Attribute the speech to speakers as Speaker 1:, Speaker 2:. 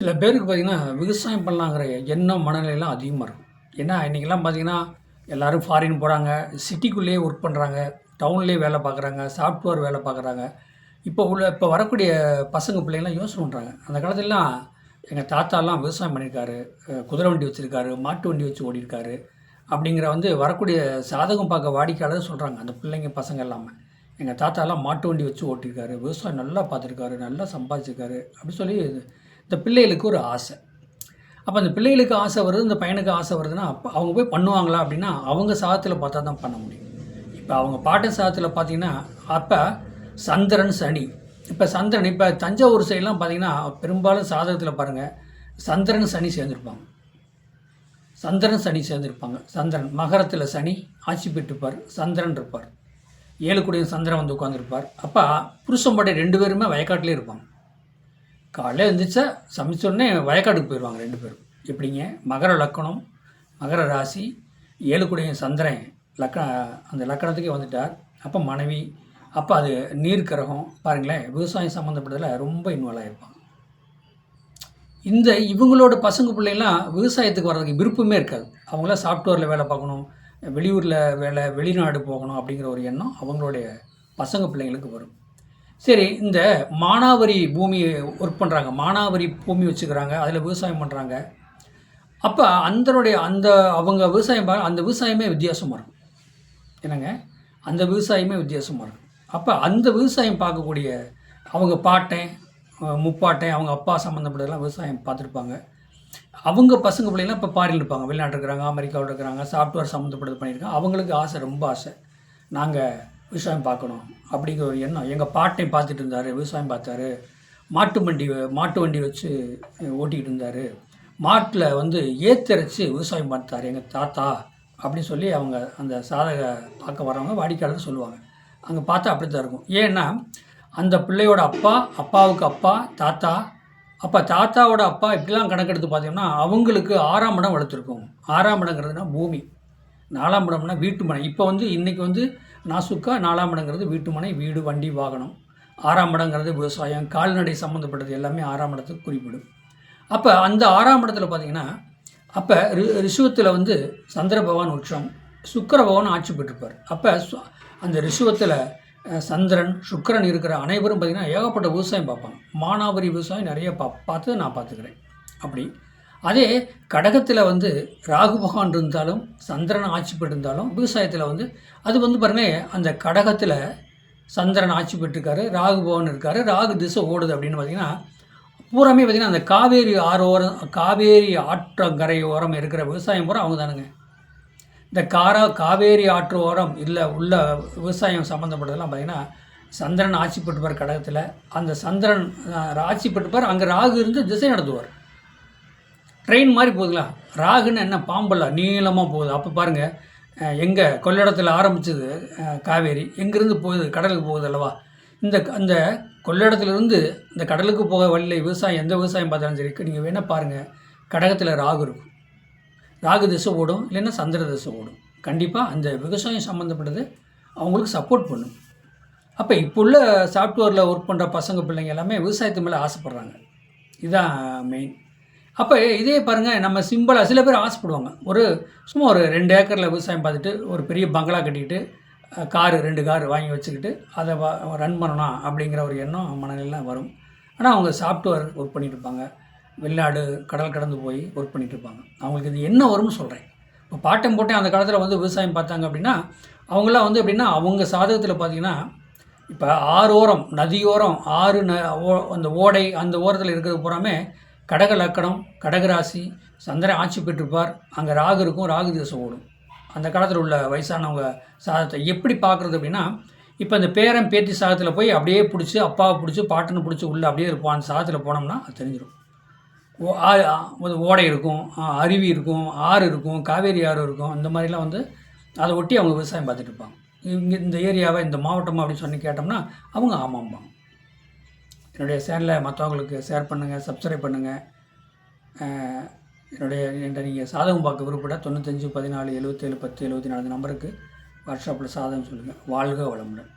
Speaker 1: சில பேருக்கு பார்த்தீங்கன்னா விவசாயம் பண்ணலாங்கிற எண்ணம் மனநிலையெல்லாம் அதிகமாக இருக்கும். ஏன்னா இன்றைக்கெல்லாம் பார்த்தீங்கன்னா எல்லோரும் ஃபாரின் போகிறாங்க சிட்டிக்குள்ளேயே ஒர்க் பண்ணுறாங்க டவுன்லேயே வேலை பார்க்குறாங்க சாஃப்ட்வேர் வேலை பார்க்குறாங்க. இப்போ உள்ள இப்போ வரக்கூடிய பசங்க பிள்ளைங்களாம் யோசனை பண்ணுறாங்க அந்த காலத்துலலாம் எங்கள் தாத்தாலாம் விவசாயம் பண்ணியிருக்காரு குதிரை வண்டி வச்சுருக்காரு மாட்டு வண்டி வச்சு ஓடிருக்காரு அப்படிங்கிற வந்து வரக்கூடிய சாதகம் பார்க்க வாடிக்கையாளர் சொல்கிறாங்க அந்த பிள்ளைங்க பசங்க எல்லாமே. எங்கள் தாத்தாலாம் மாட்டு வண்டி வச்சு ஓட்டியிருக்காரு விவசாயம் நல்லா பார்த்துருக்காரு நல்லா சம்பாதிச்சிருக்காரு அப்படி சொல்லி இந்த பிள்ளைகளுக்கு ஒரு ஆசை. அப்போ அந்த பிள்ளைகளுக்கு ஆசை வருது இந்த பையனுக்கு ஆசை வருதுன்னா அப்போ அவங்க போய் பண்ணுவாங்களா அப்படின்னா அவங்க சாதத்தில் பார்த்தா தான் பண்ண முடியும். இப்போ அவங்க பாட்டு சாதத்தில் பார்த்தீங்கன்னா அப்போ சந்திரன் சனி. இப்போ சந்திரன் இப்போ தஞ்சாவூர் சைட்லாம் பார்த்தீங்கன்னா பெரும்பாலும் சாதகத்தில் பாருங்கள் சந்திரன் சனி சேர்ந்துருப்பாங்க. சந்திரன் சனி சேர்ந்துருப்பாங்க. சந்திரன் மகரத்தில் சனி ஆட்சி பெற்றுப்பார் சந்திரன் இருப்பார். ஏழு கூடிய சந்திரன் வந்து உட்காந்துருப்பார் அப்போ புருஷன் ரெண்டு பேருமே வயக்காட்டிலே இருப்பாங்க. காலையில் எழுந்திரிச்சா சமைச்சோடனே வயக்காட்டுக்கு போயிடுவாங்க ரெண்டு பேரும். எப்படிங்க? மகர லக்கணம் மகர ராசி ஏழு சந்திரன் லக்க அந்த லக்கணத்துக்கே வந்துட்டார். அப்போ மனைவி அப்போ அது நீர் கிரகம். பாருங்களேன் விவசாயம் சம்மந்தப்பட்டதில் ரொம்ப இன்வால்வ் ஆகிருப்பாங்க இந்த இவங்களோட பசங்க பிள்ளைங்களாம் விவசாயத்துக்கு வர்றதுக்கு விருப்பமே இருக்காது. அவங்களாம் சாஃப்ட்வேரில் வேலை பார்க்கணும் வெளியூரில் வேலை வெளிநாடு போகணும் அப்படிங்கிற ஒரு எண்ணம் அவங்களுடைய பசங்க பிள்ளைங்களுக்கு வரும். சரி இந்த மானாவரி பூமியை ஒர்க் பண்ணுறாங்க மானாவரி பூமி வச்சுக்கிறாங்க. அதில் விவசாயம் பண்ணுறாங்க அப்போ அந்தனுடைய அந்த அவங்க விவசாயம் பா அந்த விவசாயமே வித்தியாசமாக இருக்கும். என்னங்க? அந்த விவசாயமே வித்தியாசமாக இருக்கும். அப்போ அந்த விவசாயம் பார்க்கக்கூடிய அவங்க பாட்டேன் முப்பாட்டேன் அவங்க அப்பா சம்மந்தப்பட்டதெல்லாம் விவசாயம் பார்த்துருப்பாங்க. அவங்க பசங்க பிள்ளைங்களாம் இப்போ பாரியில் இருப்பாங்க. வெளிநாட்டு இருக்கிறாங்க அமெரிக்காவில் இருக்கிறாங்க சாஃப்ட்வேர் சம்மந்தப்பட்டது பண்ணியிருக்காங்க. அவங்களுக்கு ஆசை ரொம்ப ஆசை. நாங்கள் விவசாயம் பார்க்கணும் அப்படிங்கிற ஒரு எண்ணம். எங்கள் பாட்டை பார்த்துட்டு இருந்தார் விவசாயம் பார்த்தாரு. மாட்டு வண்டி மாட்டு வண்டி வச்சு ஓட்டிக்கிட்டு ஓட்டிகிட்டு இருந்தார். மாட்டில் வந்து ஏத்தரைச்சி விவசாயம் பார்த்தாரு. எங்கள் தாத்தா அப்படின்னு சொல்லி அவங்க அந்த சாதக பார்க்க வரவங்க வாடிக்கையாளர் சொல்லுவாங்க. அங்கே பார்த்தா அப்படி தான் இருக்கும். ஏன்னா அந்த பிள்ளையோட அப்பா அப்பாவுக்கு அப்பா தாத்தா. அப்போ தாத்தாவோட அப்பா இப்படிலாம் கணக்கெடுத்து பார்த்தீங்கன்னா அவங்களுக்கு ஆறாம் இடம் வளர்த்துருக்கும். ஆறாம் இடங்கிறதுனா பூமி. நாலாம் இடம்னா வீட்டு மனை. இப்போ வந்து இன்றைக்கி வந்து நாசுக்கா நாலாம் இடங்கிறது வீட்டு மனை வீடு வண்டி வாகனம். ஆறாம் இடங்கிறது விவசாயம் கால்நடை சம்மந்தப்பட்டது எல்லாமே ஆறாம் இடத்துக்கு குறிப்பிடும். அப்போ அந்த ஆறாம் இடத்துல பார்த்தீங்கன்னா அப்போ ரி ரிஷுவத்தில் வந்து சந்திர பகவான் உச்சம் சுக்கர பகவான் ஆட்சி பெற்றிருப்பார். அப்போ அந்த ரிஷுவத்தில் சந்திரன் சுக்கரன் இருக்கிற அனைவரும் பார்த்திங்கன்னா ஏகப்பட்ட விவசாயம் பார்ப்பாங்க. மானாவரி விவசாயம் நிறைய பா பார்த்து நான் பார்த்துக்கிறேன். அப்படி அதே கடகத்தில் வந்து ராகு பகவான் இருந்தாலும் சந்திரன் ஆட்சி பெற்றிருந்தாலும் விவசாயத்தில் வந்து அது வந்து பாருங்கள் அந்த கடகத்தில் சந்திரன் ஆட்சி பெற்றிருக்காரு ராகு பகவான் இருக்கார் ராகு திசை ஓடுது அப்படின்னு பார்த்தீங்கன்னா பூராமே பார்த்திங்கன்னா அந்த காவேரி ஆறு ஓரம் காவேரி ஆற்றங்கரை ஓரம் இருக்கிற விவசாயம் பூரா அவங்க தானுங்க இந்த காரா காவேரி ஆற்று ஓரம் இல்லை உள்ள விவசாயம் சம்மந்தப்பட்டதெல்லாம் பார்த்திங்கன்னா சந்திரன் ஆட்சி பெற்றுப்பார் கடகத்தில் அந்த சந்திரன் ஆட்சி பெற்றுப்பார் அங்கே ராகு இருந்து திசை நடத்துவார். ட்ரெயின் மாதிரி போகுதுங்களா? ராகுன்னு என்ன பாம்பல்ல நீளமாக போகுது. அப்போ பாருங்கள் எங்கே கொள்ளிடத்தில் ஆரம்பிச்சது காவேரி. எங்கேருந்து போகுது? கடலுக்கு போகுது அல்லவா? இந்த அந்த கொள்ளிடத்துலேருந்து இந்த கடலுக்கு போக வழியில் விவசாயம் எந்த விவசாயம் பார்த்தாலும் சரி நீங்கள் வேணால் பாருங்கள் கடகத்தில் ராகு இருக்கும். ராகு திசை ஓடும் இல்லைன்னா சந்திர திசை ஓடும். கண்டிப்பாக அந்த விவசாயம் சம்மந்தப்பட்டது அவங்களுக்கு சப்போர்ட் பண்ணும். அப்போ இப்போ உள்ள சாஃப்ட்வேரில் ஒர்க் பண்ணுற பசங்க பிள்ளைங்க எல்லாமே விவசாயத்து மேலே ஆசைப்பட்றாங்க. இதுதான் மெயின் அப்போ இதே பாருங்கள் நம்ம சிம்பிளாக சில பேர் ஆசைப்படுவாங்க. ஒரு சும்மா ஒரு ரெண்டு ஏக்கரில் விவசாயம் பார்த்துட்டு ஒரு பெரிய பங்களா கட்டிக்கிட்டு காரு ரெண்டு கார் வாங்கி வச்சுக்கிட்டு அதை ரன் பண்ணணும் அப்படிங்கிற ஒரு எண்ணம் மனநிலாம் வரும். ஆனால் அவங்க சாஃப்ட்வேர் ஒர்க் பண்ணிட்டு இருப்பாங்க. வெளிநாடு கடல் கடந்து போய் ஒர்க் பண்ணிட்டு இருப்பாங்க. அவங்களுக்கு இது என்ன வரும்னு சொல்கிறேன் இப்போ பாட்டம் போட்டேன் அந்த காலத்தில் வந்து விவசாயம் பார்த்தாங்க அப்படின்னா அவங்களாம் வந்து எப்படின்னா அவங்க சாதகத்தில் பார்த்தீங்கன்னா இப்போ ஆறு ஓரம் நதியோரம் ஆறு ந ஓ- அந்த ஓடை அந்த ஓரத்தில் இருக்கிறது பூராமே கடக லக்கணம் கடகராசி சந்திரன் ஆட்சி பெற்றிருப்பார். அங்கே ராகு இருக்கும் ராகு தேசம் ஓடும். அந்த காலத்தில் உள்ள வயசானவங்க சாதத்தை எப்படி பார்க்குறது அப்படின்னா இப்போ இந்த பேரன் பேத்தி சாதத்தில் போய் அப்படியே பிடிச்சி அப்பாவை பிடிச்சி பாட்டனை பிடிச்சி உள்ளே அப்படியே இருப்போம் அந்த சாதத்தில் போனோம்னா அது தெரிஞ்சிடும் ஓ ஆ- ஓடை இருக்கும் அருவி இருக்கும் ஆறு இருக்கும் காவேரி ஆறு இருக்கும். இந்த மாதிரிலாம் வந்து அதை ஒட்டி அவங்க விவசாயம் பார்த்துட்டு இருப்பாங்க. இங்கே இந்த ஏரியாவை இந்த மாவட்டம் அப்படின்னு சொல்லி கேட்டோம்னா அவங்க ஆமாம்பாங்க. என்னுடைய சேனலை மற்றவங்களுக்கு ஷேர் பண்ணுங்கள் சப்ஸ்கிரைப் பண்ணுங்கள் என்னுடைய என்கிட்ட நீங்கள் சாதகம் பார்க்க விருப்பப்பட தொண்ணூத்தஞ்சு பதினாலு எழுபத்தேழு பத்து எழுபத்தி நாலு நம்பருக்கு வாட்ஸ்அப்பில் சாதகம் சொல்லுங்கள் வாழ்க வளமுடன்.